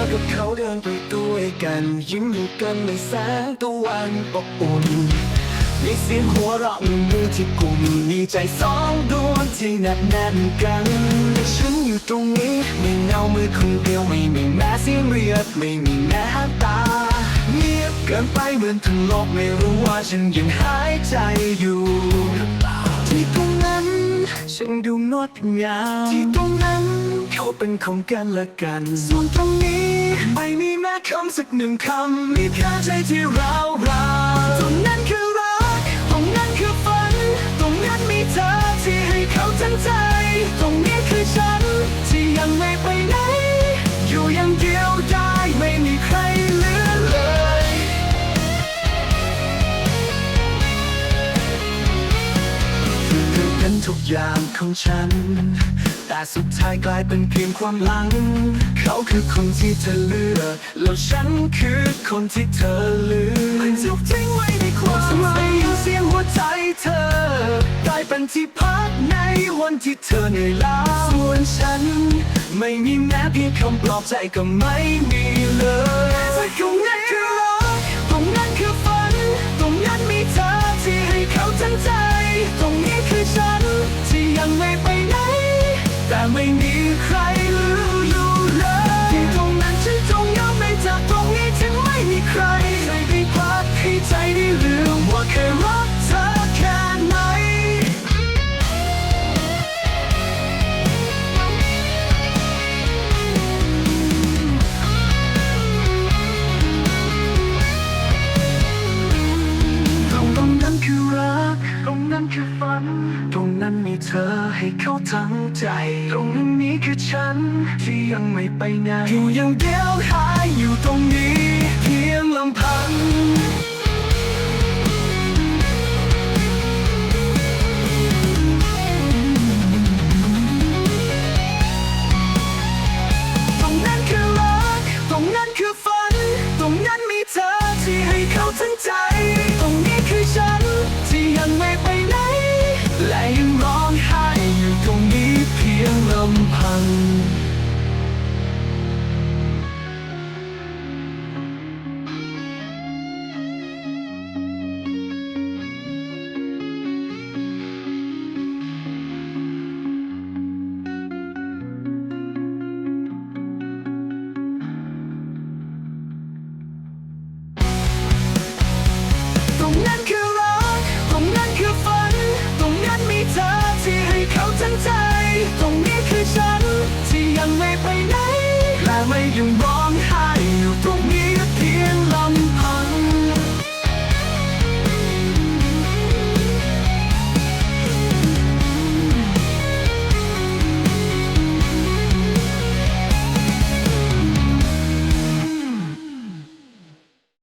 อกับเขาเดินไปด้วยกัน ยิ้มให้กันในแสงตะวันอบอุ่นมีเสียงหัวเราะมือมือที่กลุ่มมีใจสองดวงที่แนบแน่นกันฉันอยู่ตรงนี้ไม่เงามือคนเดียวไม่มีแม้เสียงเรียกไม่มีแม้ตาเงียบเกินไปเหมือนทั้งโลกไม่รู้ว่าฉันยังหายใจอยู่ ฉันดูงดงามที่ตรงนั้นเขาเป็นของกันและกัน ส่วนตรงนี้ไม่มีแม้คำสักหนึ่งคำ มีแค่ใจที่เราเราตรงนั้นคือรัก ตรงนั้นคือฝัน ตรงนั้นมีเธอที่ให้เขาทั้งใจ ทุกอย่างของฉัน แต่สุดท้ายกลายเป็นเพียงความหลัง เขาคือคนที่เธอเลือก แล้วฉันคือคนที่เธอลืมถูกทิ้งไว้ในความไม่ยินเสียงหัวใจเธอ กลายเป็นที่พักในวันที่เธอเหนื่อยล้าส่วนฉัน ไม่มีแม้เพียงคำปลอบใจก็ไม่มีเลย อให้เขาทั้งใจ ตรงนั้นนี้คือฉันที่ยังไม่ไปไหนอยู่อย่างเดียวหายอยู่ ตรงนี้คือฉัน ที่ยังไม่ไปไหนและไม่ยังร้องไห้